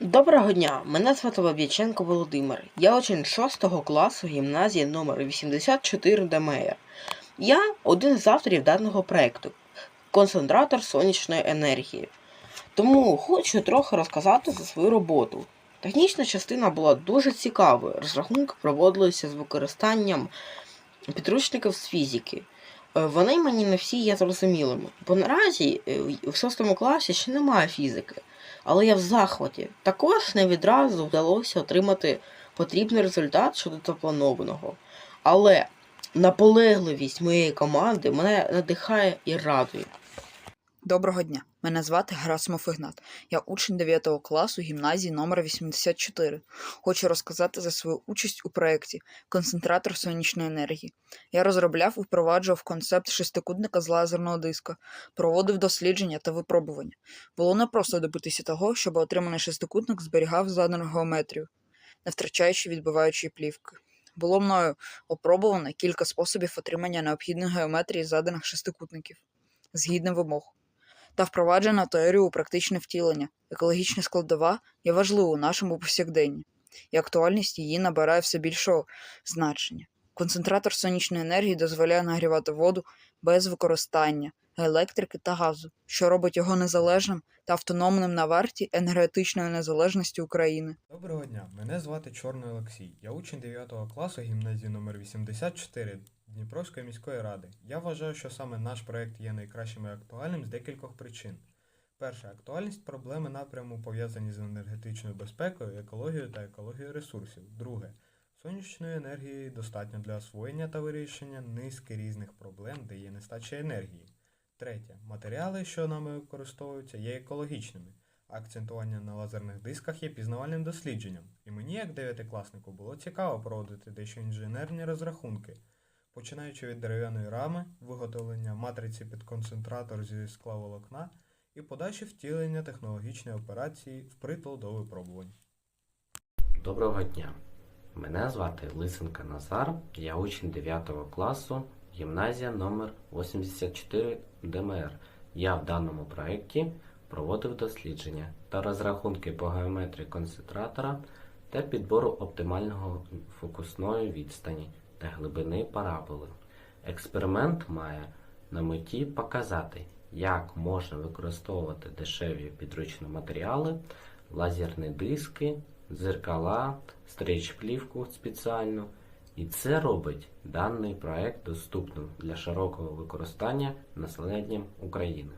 Доброго дня, мене звати Баб'яченко Володимир. Я учень 6 класу гімназії номер 84 ДМР. Я один з авторів даного проекту концентратор сонячної енергії. Тому хочу трохи розказати за свою роботу. Технічна частина була дуже цікавою. Розрахунки проводилися з використанням підручників з фізики. Е, Вони мені не всі є зрозумілими, бо наразі е, в 6 класі ще немає фізики. Але я в захваті. Також не відразу вдалося отримати потрібний результат щодо запланованого. Але наполегливість моєї команди мене надихає і радує. Доброго дня. Мене звати Герасимов Ігнат. Я учень 9 класу гімназії номер 84. Хочу розказати за свою участь у проєкті Концентратор сонячної енергії. Я розробляв і впроваджував концепт шестикутника з лазерного диска, проводив дослідження та випробування. Було непросто добитися того, щоб отриманий шестикутник зберігав задану геометрію, не втрачаючи відбиваючої плівки. Було мною опробовано кілька способів отримання необхідної геометрії заданих шестикутників згідно вимог та впроваджена теорію у практичне втілення. Екологічна складова є важливою у нашому повсякденні, і актуальність її набирає все більшого значення. Концентратор сонячної енергії дозволяє нагрівати воду без використання електрики та газу, що робить його незалежним та автономним на варті енергетичної незалежності України. Доброго дня, мене звати Чорний Олексій. Я учень 9 класу гімназії номер 84 Дніпровської міської ради. Я вважаю, що саме наш проект є найкращим і актуальним з декількох причин. Перше, актуальність проблеми напряму пов'язані з енергетичною безпекою, екологією та екологією ресурсів. Друге, сонячної енергії достатньо для освоєння та вирішення низки різних проблем, де є нестача енергії. Третє, матеріали, що нами використовуються, є екологічними. Акцентування на лазерних дисках є пізнавальним дослідженням, і мені, як дев'ятикласнику, було цікаво проводити дещо інженерні розрахунки, починаючи від дерев'яної рами, виготовлення матриці під концентратор зі склаволокна і подальше втілення технологічної операції впритул до випробувань. Доброго дня. Мене звати Лисенка Назар, я учень 9 класу, гімназія номер 84 ДМР. Я в даному проєкті проводив дослідження та розрахунки по геометрії концентратора та підбору оптимального фокусної відстані та глибини параболи. Експеримент має на меті показати, як можна використовувати дешеві підручні матеріали, лазерні диски, дзеркала, стрейч-плівку спеціальну. І це робить даний проект доступним для широкого використання населенням України.